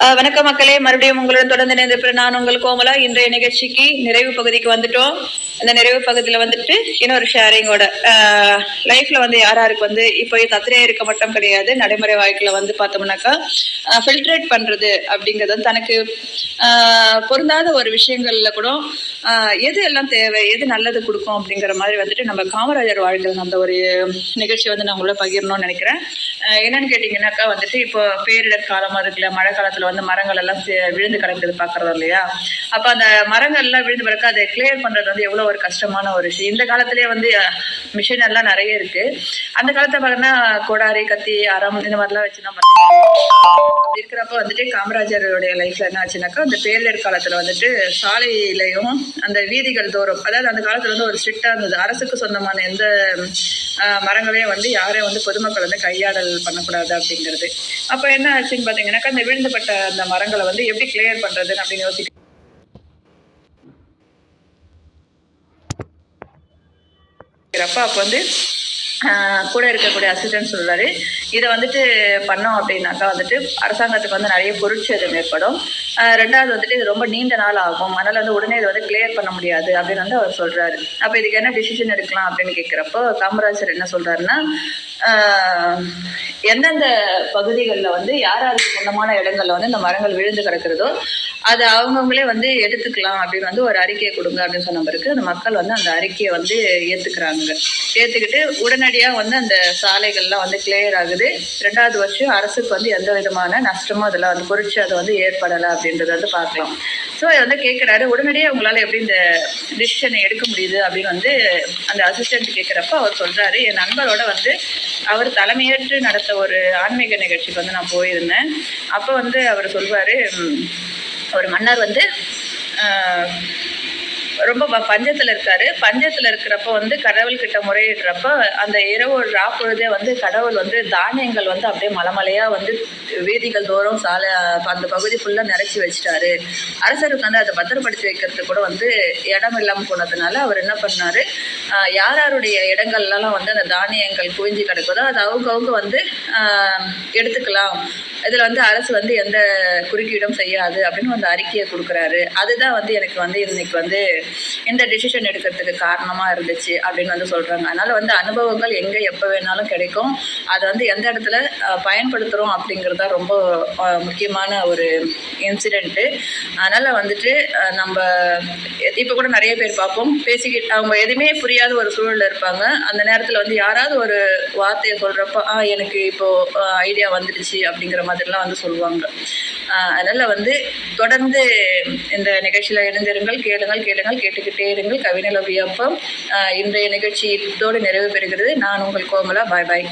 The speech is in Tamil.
வணக்க வணக்கம் மக்களே. மறுபடியும் உங்களுடன் தொடர்ந்து இணைந்திருக்கிற நான் உங்கள் கோமலா. இன்றைய நிகழ்ச்சிக்கு நிறைவு பகுதிக்கு வந்துட்டோம். அந்த நிறைவு பகுதியில் வந்துட்டு இன்னொரு ஷேரிங்கோட லைஃப்ல வந்து யார் யாருக்கு வந்து இப்போ தத்திரையா இருக்க மட்டும் கிடையாது நடைமுறை வாழ்க்கையில வந்து பார்த்தோம்னாக்கா ஃபில்ட்ரேட் பண்றது அப்படிங்கிறது வந்து தனக்கு பொருந்தாத ஒரு விஷயங்கள்ல கூட எது எல்லாம் தேவை எது நல்லது கொடுக்கும் அப்படிங்கிற மாதிரி வந்துட்டு நம்ம காமராஜர் வாழ்க்கையில் அந்த ஒரு நிகழ்ச்சி வந்து நான் உங்களை பகிரணும்னு நினைக்கிறேன். என்னன்னு கேட்டிங்கன்னாக்கா வந்துட்டு இப்போ பேரிடர் காலமாக இருக்குல்ல மழை காலத்தில் வந்து மரங்கள் எல்லாம் விழுந்து கிடக்குது பார்க்குறோம் இல்லையா? அப்போ அந்த மரங்கள் எல்லாம் விழுந்து பிறகு அதை கிளியர் பண்ணுறது வந்து எவ்வளோ ஒரு கஷ்டமான ஒரு விஷயம். இந்த காலத்திலேயே வந்து மிஷின் எல்லாம் நிறைய இருக்கு. அந்த காலத்தை பார்த்தீங்கன்னா கோடாரி கத்தி அறம் இந்த மாதிரிலாம் வச்சு நம்ம அப்படி இருக்கிறப்ப வந்துட்டு காமராஜருடைய லைஃப்ல என்ன ஆச்சுனாக்கா அந்த பேரிடர் காலத்துல வந்துட்டு சாலையிலையும் அந்த வீதிகள் தோறும் அதாவது அந்த காலத்துல வந்து ஒரு ஸ்ட்ரிக்டா இருந்தது. அரசுக்கு சொந்தமான எந்த ஆஹ், வந்து யாரையும் வந்து பொதுமக்கள் வந்து கையாடல் பண்ணக்கூடாது அப்படிங்கிறது. அப்ப என்ன ஆச்சுன்னு பாத்தீங்கன்னாக்கா அந்த விழுந்துபட்ட அந்த மரங்களை வந்து எப்படி கிளியர் பண்றதுன்னு அப்படின்னு யோசிக்க அப்ப அப்ப வந்து ஆஹ், கூட இருக்கக்கூடிய அசிஸ்டன்ட் சொல்றாரு. இதை வந்துட்டு பண்ணோம் அப்படின்னாக்கா வந்துட்டு அரசாங்கத்துக்கு வந்து நிறைய பொருட்சேதம் ஏற்படும். ரெண்டாவது வந்துட்டு இது ரொம்ப நீண்ட நாள் ஆகும். அதனால வந்து உடனே இதை வந்து கிளியர் பண்ண முடியாது அப்படின்னு வந்து அவர் சொல்றாரு. அப்ப இதுக்கு என்ன டிசிஷன் எடுக்கலாம் அப்படின்னு கேட்கிறப்போ காமராஜர் என்ன சொல்றாருன்னா எந்தெந்த பகுதிகளில் வந்து யார் யாருக்கு சொந்தமான இடங்களில் வந்து இந்த மரங்கள் விழுந்து கிடக்கிறதோ அது அவங்கவுங்களே வந்து எடுத்துக்கலாம் அப்படின்னு வந்து ஒரு அறிக்கையை கொடுங்க அப்படின்னு சொன்ன பிறகு அந்த மக்கள் வந்து அந்த அறிக்கையை வந்து ஏற்றுக்கிறாங்க ஏற்றுக்கிட்டு உடனடியாக வந்து அந்த சாலைகள்லாம் வந்து கிளியர் ஆகுது. ரெண்டாவது வருஷம் அரசுக்கு வந்து எந்த விதமான நஷ்டமும் அதில் வந்து பொறிச்சு அது வந்து ஏற்படலை அப்படின்றத வந்து பார்க்கலாம். ஸோ அதை வந்து கேட்குறாரு. உடனடியாக உங்களால் எப்படி இந்த டிசிஷனை எடுக்க முடியுது அப்படின்னு வந்து அந்த அசிஸ்டன்ட் கேட்குறப்ப அவர் சொல்கிறாரு என் நண்பரோட வந்து அவர் தலைமையேற்று நடத்த ஒரு ஆன்மீக நிகழ்ச்சிக்கு வந்து நான் போயிருந்தேன். அப்போ வந்து அவர் சொல்வார் ஒரு மன்னர் வந்து ரொம்ப பஞ்சத்தில் பஞ்சத்துல இருக்காரு. பஞ்சத்துல இருக்கிறப்ப வந்து கடவுள்கிட்ட முறையிடுறப்ப அந்த இரவு ராப்பொழுதே வந்து கடவுள் வந்து தானியங்கள் வந்து அப்படியே மலைமலையா வந்து வீதிகள் தோறும் சாலை அந்த பகுதி ஃபுல்லா நிறைச்சி வச்சிட்டாரு. அரசருக்கு வந்து அதை பத்திரப்படுத்தி வைக்கிறதுக்கு கூட வந்து இடம் இல்லாமல் போனதுனால அவர் என்ன பண்ணாரு? யார் யாருடைய இடங்கள்லாம் வந்து அந்த தானியங்கள் குவிஞ்சு கிடக்குதோ அது அவங்கவுங்க வந்து எடுத்துக்கலாம். இதில் வந்து அரசு வந்து எந்த குறுக்கீடும் செய்யாது அப்படின்னு வந்து அறிக்கையை கொடுக்குறாரு. அதுதான் வந்து எனக்கு வந்து இன்னைக்கு வந்து இந்த டிசிஷன் எடுக்கிறதுக்கு காரணமாக இருந்துச்சு அப்படின்னு வந்து சொல்கிறாங்க அதனால் வந்து அனுபவங்கள் எங்கே எப்போ வேணாலும் கிடைக்கும். அதை வந்து எந்த இடத்துல பயன்படுத்துகிறோம் அப்படிங்கிறது தான் ரொம்ப முக்கியமான ஒரு இன்சிடெண்ட்டு அதனால் வந்துட்டு நம்ம இப்போ கூட நிறைய பேர் பார்ப்போம். பேசிக்கிட்டு அவங்க எதுவுமே புரியாத ஒரு சூழலில் இருப்பாங்க. அந்த நேரத்தில் வந்து யாராவது ஒரு வார்த்தையை சொல்கிறப்ப ஆ எனக்கு இப்போது ஐடியா வந்துடுச்சு அப்படிங்கிற மாதிரிலாம் வந்து சொல்லுவாங்க. அதனால் வந்து தொடர்ந்து இந்த நிகழ்ச்சியில் இணைந்திருங்கள் கேளுங்கள் கேளுங்கள். கேட்டுக்கிட்டே இருங்கள். கவினல் அபியப்பம் இன்றைய நிகழ்ச்சி இதோடு நிறைவு பெறுகிறது. நான் உங்கள் கோமலா. பாய் பாய்.